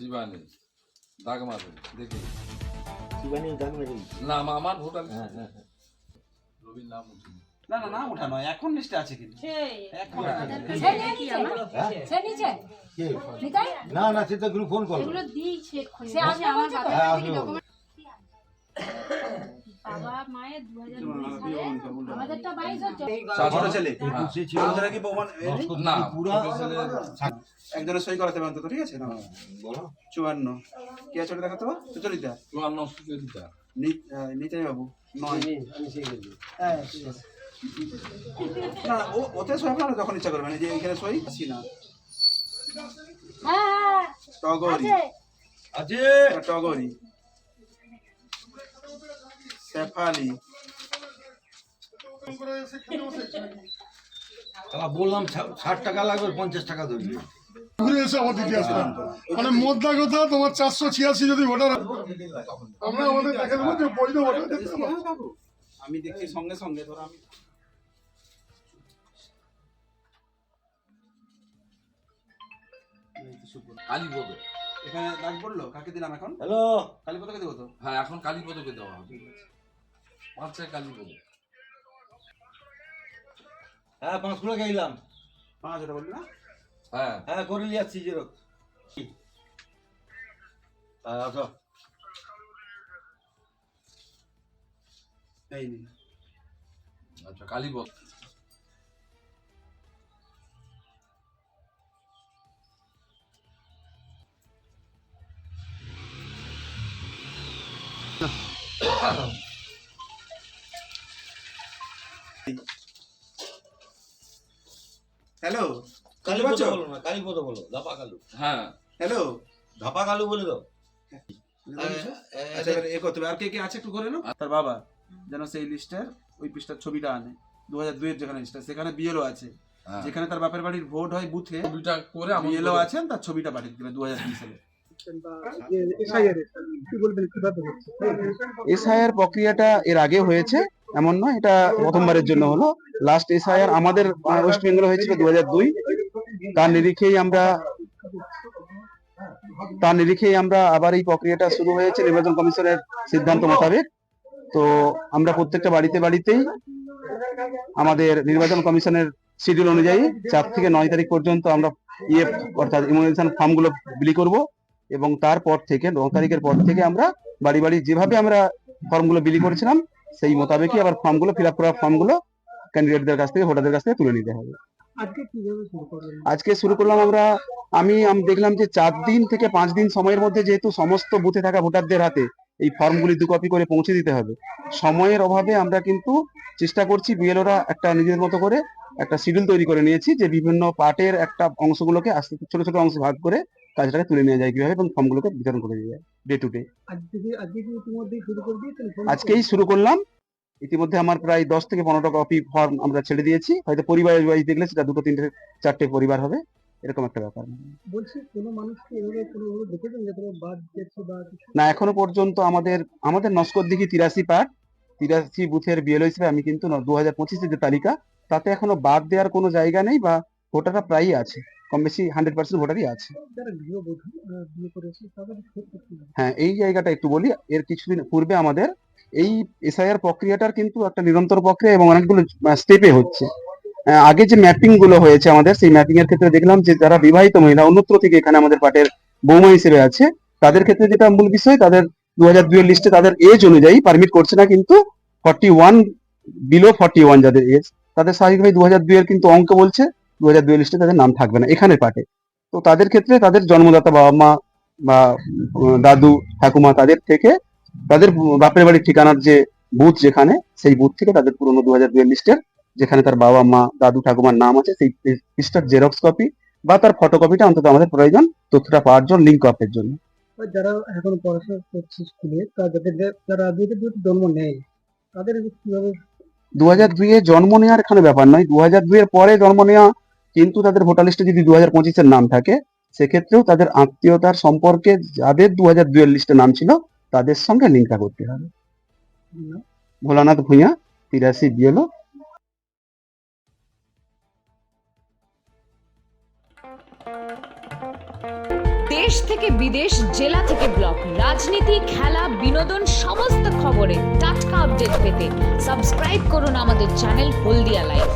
শিবানী দাগ মারবে দেখি শিবানী দাগ মেরে না মা আমার ভোটার হ্যাঁ হ্যাঁ হ্যাঁ। রবির নাম উঠিনি। না না না ওঠা নয় এখন লিস্টে আছে কিন্তু। এখন সে নিয়ে নিচে সে নিচে না না সে তো গ্রুপ ফোন করল এগুলো দিয়েছে সে আসবে। আমার কাছে তো? বাবা মায়ের দু হাজার আমাদেরটা বাইশ পুরা ছোট ছেলে- একজনের সই করাতে হবে অন্তত ঠিক আছে? না চুয়ান্ন। কে আছে ওটা দেখাতো? সুচরিতা। চুয়ান্ন সুচরিতা। নিতাই বাবু নয়। হ্যাঁ ঠিক আছে। না না, ও ওতে সই আপনারা যখন ইচ্ছা করবেন যে এখানে সই আসি না। হ্যাঁ হ্যাঁ টগরি আছে। টগরি শেফালি বললাম ষাট টাকা লাগবে পঞ্চাশ টাকা ধরবি। ঘুরে এসে ইতিহাসটা মানে মোদ্দা কথা তোমার চারশো ছিয়াশি যদি ভোটার আমরা আমাদের দেখে দেবো যে বৈধ ভোটার দেখতে পাবো। হ্যাঁ, বাবু। আমি দেখছি সঙ্গে সঙ্গে ধরো আমি। কালীপদ এখানে দাগ পড়ল? কাকে দিলাম এখন? হ্যালো? কালীপদকে দেবো তো? হ্যাঁ এখন কালীপদকে দেওয়া হবে। পাঁচটা হ্যাঁ পাঁচগুলো গেলাম পাঁচ ওটা বললি না? হ্যাঁ। হ্যাঁ করে নিয়ে যাচ্ছি হ্যাঁ আসো। এই নিন আচ্ছা কালীপদ হ্যালো কালী বলো না কালী বলো ধাপা কালু। হ্যাঁ। হ্যালো ধাপা কালু বলে দাও। আচ্ছা এ করতে হবে আর কে কে আছে একটু করে নাও। তার বাবা যেন সেই লিস্টের ওই পৃষ্ঠার ছবিটা আনে। দু হাজার দুইয়ের যেখানে লিস্টটা সেখানে বিএলও আছে। হ্যাঁ। যেখানে তার বাপের বাড়ির ভোট হয় বুথে ছবিটা করে বিএলও আছেন তার ছবিটা পাঠিয়ে দেবে দু হাজার দুই সালে। এসআইআর প্রক্রিয়াটা এর আগে হয়েছে, এমন নয়, এটা প্রথমবারের জন্য হলো। লাস্ট এসআইআর আমাদের ওয়েস্ট বেঙ্গল হয়েছিল দু হাজার দুই। তার নিরিখেই আমরা, তার নিরিখেই আমরা আবার এই প্রক্রিয়াটা শুরু হয়েছে নির্বাচন কমিশনের সিদ্ধান্ত মোতাবেক। তো আমরা প্রত্যেকটা বাড়িতে বাড়িতেই আমাদের নির্বাচন কমিশনের শিডিউল অনুযায়ী চার থেকে নয় তারিখ পর্যন্ত আমরা ইয়ে অর্থাৎ ইমিউনাইজেশন ফর্মগুলো বিলি করব। এবং তারপর থেকে ন তারিখের পর থেকে আমরা বাড়ি বাড়ি যেভাবে আমরা ফর্মগুলো বিলি করেছিলাম সেই মোতাবেকই আবার ফর্মগুলো ফিল আপ করা ফর্মগুলো ক্যান্ডিডেটদের কাছ থেকে ভোটারদের কাছ থেকে তুলে নিতে হবে। আজকে শুরু করলাম আমরা আমি আম- দেখলাম যে চার দিন থেকে পাঁচ দিন সময়ের মধ্যে যেহেতু সমস্ত বুথে থাকা ভোটারদের হাতে এই ফর্মগুলি দু কপি করে পৌঁছে দিতে হবে সময়ের অভাবে আমরা কিন্তু চেষ্টা করছি বিএলওরা একটা নিজেদের মতো করে একটা শিডিউল তৈরি করে নিয়েছি যে বিভিন্ন পার্টের একটা অংশগুলোকে আস্তে আস্তে ছোট ছোট অংশ ভাগ করে কাজটাকে তুলে নিয়ে যায় কীভাবে এবং ফর্মগুলোকে বিতরণ করে দিয়ে যায় ডে টু ডে আজকেই শুরু করলাম। ইতিমধ্যে আমার প্রায় দশ থেকে পনেরোটা কপি ফর্ম আমরা ছেড়ে দিয়েছি। হয়তো পরিবার ওয়াইজ দেখলে সেটা দুটো তিনটে চারটে পরিবার হবে। এরকম একটা ব্যাপার। বলছি কোনো মানুষকে এভাবে কোনো দেখেছেন যে কোনো বাদ গেছে বা না এখনও পর্যন্ত আমাদের আমাদের নস্কর দিঘি তিরাশি পার্ট তিরাশি বুথের বিএলও হিসেবে আমি কিন্তু দু হাজার পঁচিশের যে তালিকা তাতে এখনও বাদ দেওয়ার কোনো জায়গা নেই বা ভোটাররা প্রায়ই আছে। কম বেশি হান্ড্রেড পার্সেন্ট ভোটারই আছে? হ্যাঁ এই জায়গাটা একটু বলি এর কিছুদিন পূর্বে আমাদের এই এসআইআর প্রক্রিয়াটার কিন্তু একটা নিরন্তর প্রক্রিয়া এবং অনেকগুলো স্টেপে হচ্ছে। আগে যে ম্যাপিংগুলো হয়েছে আমাদের সেই ম্যাপিং এর ক্ষেত্রে দেখলাম যে যারা বিবাহিত মহিলা অন্যত্র থেকে এখানে আমাদের পার্টের বৌমা হিসেবে আছে তাদের ক্ষেত্রে যেটা মূল বিষয় তাদের দু হাজার দুইয়ের লিস্টে তাদের এজ অনুযায়ী পারমিট করছে না কিন্তু forty one below forty one যাদের এজ তাদের স্বাভাবিকভাবে দু হাজার দুইয়ের কিন্তু অঙ্ক বলছে। দু হাজার দুইয়ের লিস্টে তাদের নাম থাকবে না এখানে পার্টে। তো তাদের ক্ষেত্রে তাদের জন্মদাতা বাবা মা বা দাদু ঠাকুমা তাদের থেকে তাদের বাপের বাড়ির ঠিকানার যে বুথ যেখানে সেই বুথ থেকে তাদের পুরনো দু হাজার দুয়ের লিস্টের যেখানে তার বাবা মা দাদু ঠাকুমার নাম আছে সেই লিস্টার জেরক্স কপি বা তার ফটোকপিটা অন্তত আমাদের প্রয়োজন তথ্যটা পাওয়ার জন্য লিঙ্ক আপের জন্য। যারা এখন পড়াশোনা করছে স্কুলে তাদের যারা জন্ম নেয় তাদের কীভাবে দু হাজার দুইয়ে জন্ম নেওয়ার এখানে ব্যাপার নয়। দু হাজার দুইয়ের পরে জন্ম নেওয়া কিন্তু তাদের ভোটার লিস্টে যদি দু হাজার নাম থাকে, সেক্ষেত্রেও তাদের আত্মীয়তার সম্পর্কে যাদের দু হাজার দুইয়ের লিস্টে নাম ছিল, তাদের সঙ্গে লিঙ্কটা করতে হবে। ভোলানাথ ভূঁইয়া, তিরাশি বিএলও। দেশ থেকে বিদেশ, জেলা থেকে ব্লক, রাজনীতি, খেলা, বিনোদন, সমস্ত খবরে টাটকা আপডেট পেতে সাবস্ক্রাইব করুন আমাদের চ্যানেল হলদিয়া লাইভ